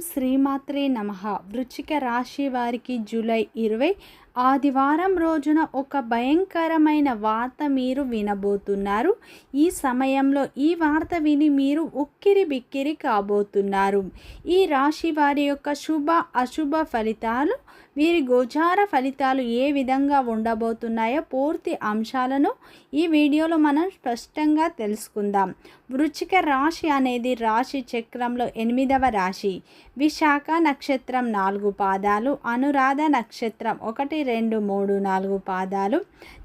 శ్రీమాత్రే నమ. వృచ్చిక రాశి వారికి జూలై ఇరవై. ఆదివారం రోజున ఒక భయంకరమైన వార్త మీరు వినబోతున్నారు. ఈ సమయంలో ఈ వార్త విని మీరు ఉక్కిరి బిక్కిరి కాబోతున్నారు. ఈ రాశి వారి యొక్క శుభ అశుభ ఫలితాలు వీరి గోచార ఫలితాలు ఏ విధంగా ఉండబోతున్నాయో పూర్తి అంశాలను ఈ వీడియోలో మనం స్పష్టంగా తెలుసుకుందాం. వృచ్చిక రాశి అనేది రాశి చక్రంలో ఎనిమిదవ రాశి. విశాఖ నక్షత్రం నాలుగు పాదాలు అనురాధ నక్షత్రం ఒకటి రెండు మూడు నాలుగు పాదాలు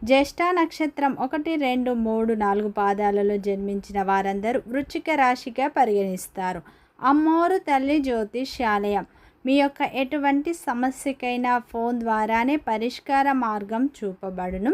జ్యేష్ఠ నక్షత్రం ఒకటి రెండు మూడు నాలుగు పాదాలలో జన్మించిన వారందరూ వృచ్చిక రాశిగా పరిగణిస్తారు. అమ్మోరు తల్లి జ్యోతిష్యాలయం. మీ యొక్క ఎటువంటి సమస్యకైనా ఫోన్ ద్వారానే పరిష్కార మార్గం చూపబడును.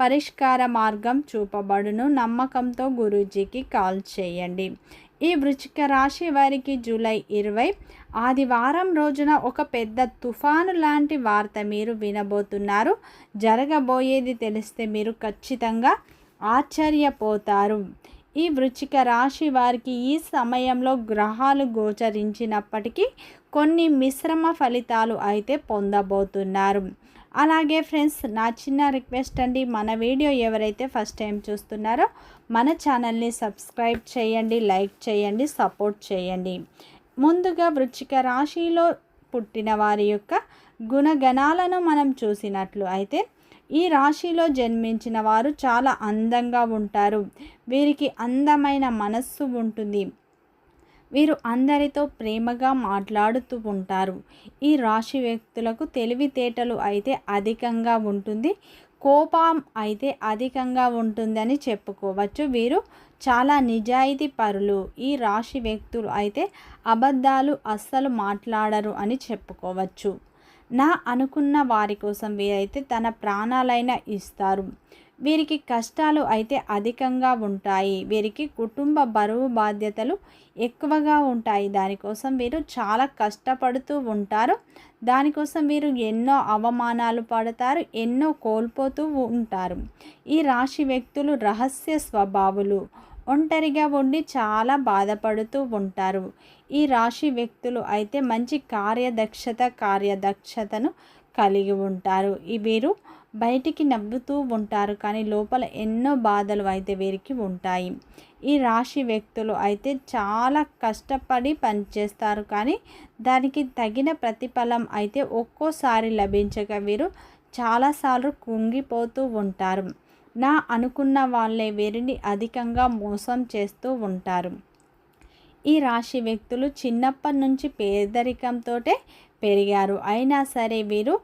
పరిష్కార మార్గం చూపబడును. నమ్మకంతో గురూజీకి కాల్ చేయండి. ఈ వృచ్చిక రాశి వారికి జూలై ఇరవై ఆదివారం రోజున ఒక పెద్ద తుఫాను లాంటి వార్త మీరు వినబోతున్నారు. జరగబోయేది తెలిస్తే మీరు ఖచ్చితంగా ఆశ్చర్యపోతారు. ఈ వృచ్చిక రాశి వారికి ఈ సమయంలో గ్రహాలు గోచరించినప్పటికీ కొన్ని మిశ్రమ ఫలితాలు అయితే పొందబోతున్నారు. అలాగే ఫ్రెండ్స్ నా చిన్న రిక్వెస్ట్ అండి. మన వీడియో ఎవరైతే ఫస్ట్ టైం చూస్తున్నారో మన ఛానల్ని సబ్స్క్రైబ్ చేయండి లైక్ చేయండి సపోర్ట్ చేయండి. ముందుగా వృచ్చిక రాశిలో పుట్టిన వారి యొక్క గుణగణాలను మనం చూసినట్లు అయితే ఈ రాశిలో జన్మించిన వారు చాలా అందంగా ఉంటారు. వీరికి అందమైన మనస్సు ఉంటుంది. వీరు అందరితో ప్రేమగా మాట్లాడుతూ ఉంటారు. ఈ రాశి వ్యక్తులకు తెలివితేటలు అయితే అధికంగా ఉంటుంది. కోపం అయితే అధికంగా ఉంటుందని చెప్పుకోవచ్చు. వీరు చాలా నిజాయితీ పరులు. ఈ రాశి వ్యక్తులు అయితే అబద్ధాలు అస్సలు మాట్లాడరు అని చెప్పుకోవచ్చు. నా అనుకున్న వారి కోసం వీరైతే తన ప్రాణాలైనా ఇస్తారు. వీరికి కష్టాలు అయితే అధికంగా ఉంటాయి. వీరికి కుటుంబ బరువు బాధ్యతలు ఎక్కువగా ఉంటాయి. దానికోసం వీరు చాలా కష్టపడుతూ ఉంటారు. దానికోసం వీరు ఎన్నో అవమానాలు పడతారు. ఎన్నో కోల్పోతూ ఉంటారు. ఈ రాశి వ్యక్తులు రహస్య స్వభావులు. ఒంటరిగా ఉండి చాలా బాధపడుతూ ఉంటారు. ఈ రాశి వ్యక్తులు అయితే మంచి కార్యదక్షత కార్యదక్షతను కలిగి ఉంటారు. ఈ వీరు బయటికి నవ్వుతూ ఉంటారు కానీ లోపల ఎన్నో బాధలు అయితే వీరికి ఉంటాయి. ఈ రాశి వ్యక్తులు అయితే చాలా కష్టపడి పనిచేస్తారు కానీ దానికి తగిన ప్రతిఫలం అయితే ఒక్కోసారి లభించక వీరు చాలాసార్లు కుంగిపోతూ ఉంటారు. నా అనుకున్న వాళ్ళే వీరిని అధికంగా మోసం చేస్తూ ఉంటారు. ఈ రాశి వ్యక్తులు చిన్నప్పటి నుంచి పేదరికంతో పెరిగారు. అయినా సరే వీరు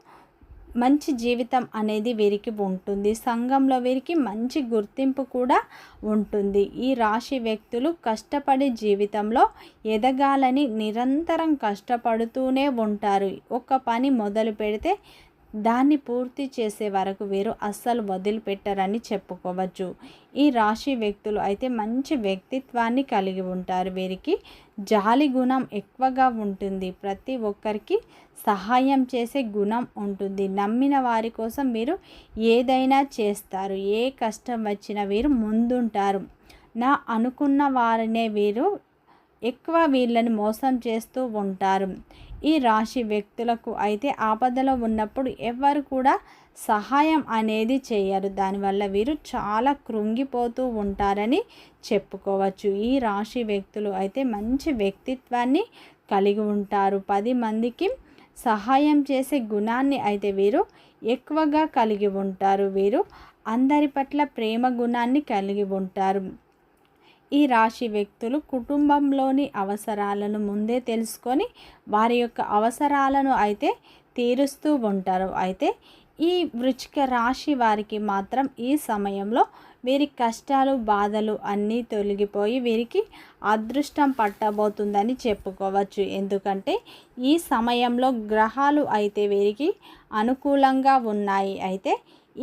మంచి జీవితం అనేది వీరికి ఉంటుంది. సంఘంలో వీరికి మంచి గుర్తింపు కూడా ఉంటుంది. ఈ రాశి వ్యక్తులు కష్టపడి జీవితంలో ఎదగాలని నిరంతరం కష్టపడుతూనే ఉంటారు. ఒక పని మొదలు పెడితే దాన్ని పూర్తి చేసే వరకు వీరు అస్సలు వదిలిపెట్టరని చెప్పుకోవచ్చు. ఈ రాశి వ్యక్తులు అయితే మంచి వ్యక్తిత్వాన్ని కలిగి ఉంటారు. వీరికి జాలి గుణం ఎక్కువగా ఉంటుంది. ప్రతి ఒక్కరికి సహాయం చేసే గుణం ఉంటుంది. నమ్మిన వారి కోసం వీరు ఏదైనా చేస్తారు. ఏ కష్టం వచ్చినా వీరు ముందుంటారు. నా అనుకున్న వారినే వీరు ఎక్కువ వీళ్ళని మోసం చేస్తూ ఉంటారు. ఈ రాశి వ్యక్తులకు అయితే ఆపదలో ఉన్నప్పుడు ఎవరు కూడా సహాయం అనేది చేయరు. దానివల్ల వీరు చాలా కృంగిపోతూ ఉంటారని చెప్పుకోవచ్చు. ఈ రాశి వ్యక్తులు అయితే మంచి వ్యక్తిత్వాన్ని కలిగి ఉంటారు. పది మందికి సహాయం చేసే గుణాన్ని అయితే వీరు ఎక్కువగా కలిగి ఉంటారు. వీరు అందరి పట్ల ప్రేమ గుణాన్ని కలిగి ఉంటారు. ఈ రాశి వ్యక్తులు కుటుంబంలోని అవసరాలను ముందే తెలుసుకొని వారి యొక్క అవసరాలను అయితే తీరుస్తూ ఉంటారు. అయితే ఈ వృచ్చిక రాశి వారికి మాత్రం ఈ సమయంలో వీరి కష్టాలు బాధలు అన్నీ తొలగిపోయి వీరికి అదృష్టం పట్టబోతుందని చెప్పుకోవచ్చు. ఎందుకంటే ఈ సమయంలో గ్రహాలు అయితే వీరికి అనుకూలంగా ఉన్నాయి. అయితే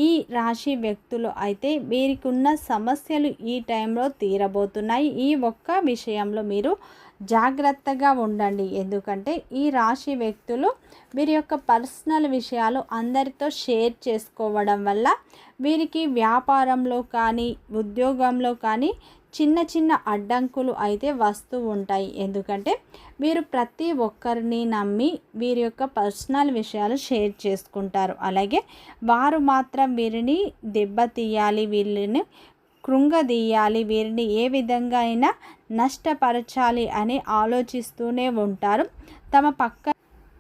ఈ రాశి వ్యక్తులు అయితే వీరికున్న సమస్యలు ఈ టైంలో తీరబోతున్నాయి. ఈ ఒక్క విషయంలో మీరు జాగ్రత్తగా ఉండండి. ఎందుకంటే ఈ రాశి వ్యక్తులు వీరి యొక్క పర్సనల్ విషయాలు అందరితో షేర్ చేసుకోవడం వల్ల వీరికి వ్యాపారంలో కానీ ఉద్యోగంలో కానీ చిన్న చిన్న అడ్డంకులు అయితే వస్తూ ఉంటాయి. ఎందుకంటే వీరు ప్రతి ఒక్కరిని నమ్మి వీరి యొక్క పర్సనల్ విషయాలు షేర్ చేసుకుంటారు. అలాగే వారు మాత్రం వీరిని దెబ్బతీయాలి వీళ్ళని కృంగదీయాలి. వీరిని ఏ విధంగా అయినా నష్టపరచాలి అని ఆలోచిస్తూనే ఉంటారు. తమ పక్క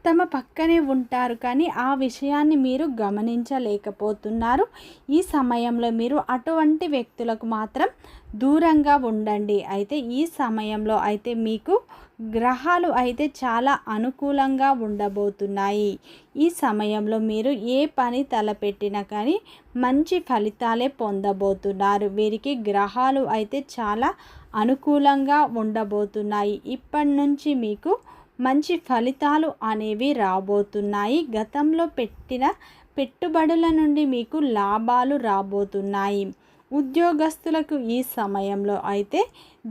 తమ పక్కనే ఉంటారు కానీ ఆ విషయాన్ని మీరు గమనించలేకపోతున్నారు. ఈ సమయంలో మీరు అటువంటి వ్యక్తులకు మాత్రం దూరంగా ఉండండి. అయితే ఈ సమయంలో అయితే మీకు గ్రహాలు అయితే చాలా అనుకూలంగా ఉండబోతున్నాయి. ఈ సమయంలో మీరు ఏ పని తలపెట్టినా కానీ మంచి ఫలితాలే పొందబోతున్నారు. వీరికి గ్రహాలు అయితే చాలా అనుకూలంగా ఉండబోతున్నాయి. ఇప్పటి నుంచి మీకు మంచి ఫలితాలు అనేవి రాబోతున్నాయి. గతంలో పెట్టిన పెట్టుబడుల నుండి మీకు లాభాలు రాబోతున్నాయి. ఉద్యోగస్తులకు ఈ సమయంలో అయితే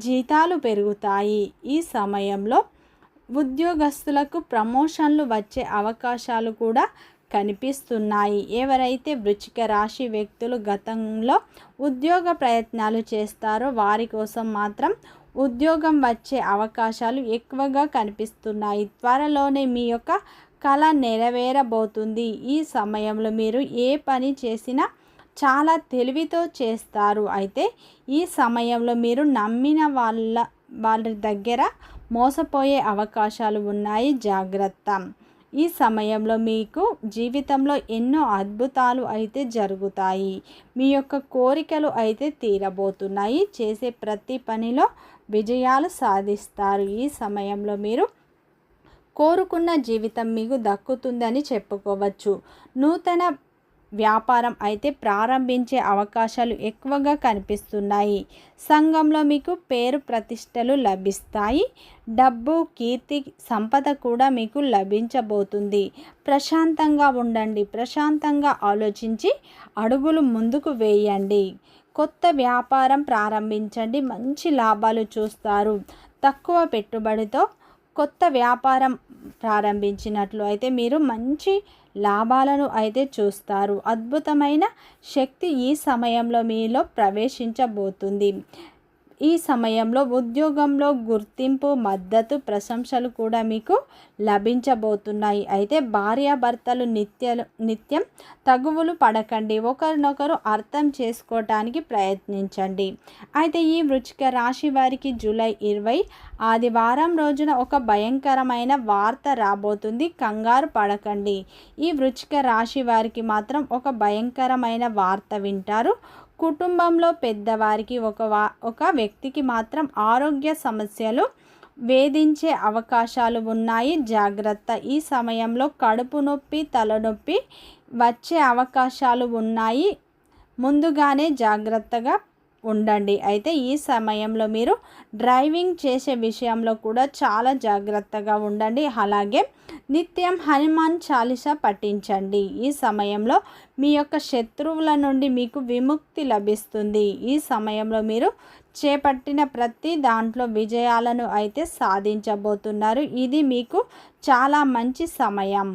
జీతాలు పెరుగుతాయి. ఈ సమయంలో ఉద్యోగస్తులకు ప్రమోషన్లు వచ్చే అవకాశాలు కూడా కనిపిస్తున్నాయి. ఎవరైతే వృచ్చిక రాశి వ్యక్తులు గతంలో ఉద్యోగ ప్రయత్నాలు చేస్తారో వారి కోసం మాత్రం ఉద్యోగం వచ్చే అవకాశాలు ఎక్కువగా కనిపిస్తున్నాయి. త్వరలోనే మీ యొక్క కళ నెరవేరబోతుంది. ఈ సమయంలో మీరు ఏ పని చేసినా చాలా తెలివితో చేస్తారు. అయితే ఈ సమయంలో మీరు నమ్మిన వాళ్ళ వాళ్ళ దగ్గర మోసపోయే అవకాశాలు ఉన్నాయి. జాగ్రత్త. ఈ సమయంలో మీకు జీవితంలో ఎన్నో అద్భుతాలు అయితే జరుగుతాయి. మీ యొక్క కోరికలు అయితే తీరబోతున్నాయి. చేసే ప్రతి పనిలో విజయాలు సాధిస్తారు. ఈ సమయంలో మీరు కోరుకున్న జీవితం మీకు దక్కుతుందని చెప్పుకోవచ్చు. నూతన వ్యాపారం అయితే ప్రారంభించే అవకాశాలు ఎక్కువగా కనిపిస్తున్నాయి. సంఘంలో మీకు పేరు ప్రతిష్టలు లభిస్తాయి. డబ్బు కీర్తి సంపద కూడా మీకు లభించబోతుంది. ప్రశాంతంగా ఉండండి. ప్రశాంతంగా ఆలోచించి అడుగులు ముందుకు వేయండి. కొత్త వ్యాపారం ప్రారంభించండి. మంచి లాభాలు చూస్తారు. తక్కువ పెట్టుబడితో కొత్త వ్యాపారం ప్రారంభించినట్లు అయితే మీరు మంచి లాభాలను అయితే చూస్తారు. అద్భుతమైన శక్తి ఈ సమయంలో మీలో ప్రవేశించబోతుంది. ఈ సమయంలో ఉద్యోగంలో గుర్తింపు మద్దతు ప్రశంసలు కూడా మీకు లభించబోతున్నాయి. అయితే భార్యాభర్తలు నిత్య నిత్యం తగువులు పడకండి. ఒకరినొకరు అర్థం చేసుకోవటానికి ప్రయత్నించండి. అయితే ఈ వృచ్చిక రాశి వారికి జూలై ఇరవై ఆదివారం రోజున ఒక భయంకరమైన వార్త రాబోతుంది. కంగారు పడకండి. ఈ వృచ్చిక రాశి వారికి మాత్రం ఒక భయంకరమైన వార్త వింటారు. కుటుంబంలో పెద్దవారికి ఒక వా ఒక వ్యక్తికి మాత్రం ఆరోగ్య సమస్యలు వేధించే అవకాశాలు ఉన్నాయి. జాగ్రత్త. ఈ సమయంలో కడుపు నొప్పి తలనొప్పి వచ్చే అవకాశాలు ఉన్నాయి. ముందుగానే జాగ్రత్తగా ఉండండి. అయితే ఈ సమయంలో మీరు డ్రైవింగ్ చేసే విషయంలో కూడా చాలా జాగ్రత్తగా ఉండండి. అలాగే నిత్యం హనుమాన్ చాలీస పఠించండి. ఈ సమయంలో మీ యొక్క శత్రువుల నుండి మీకు విముక్తి లభిస్తుంది. ఈ సమయంలో మీరు చేపట్టిన ప్రతి దాంట్లో విజయాలను అయితే సాధించబోతున్నారు. ఇది మీకు చాలా మంచి సమయం.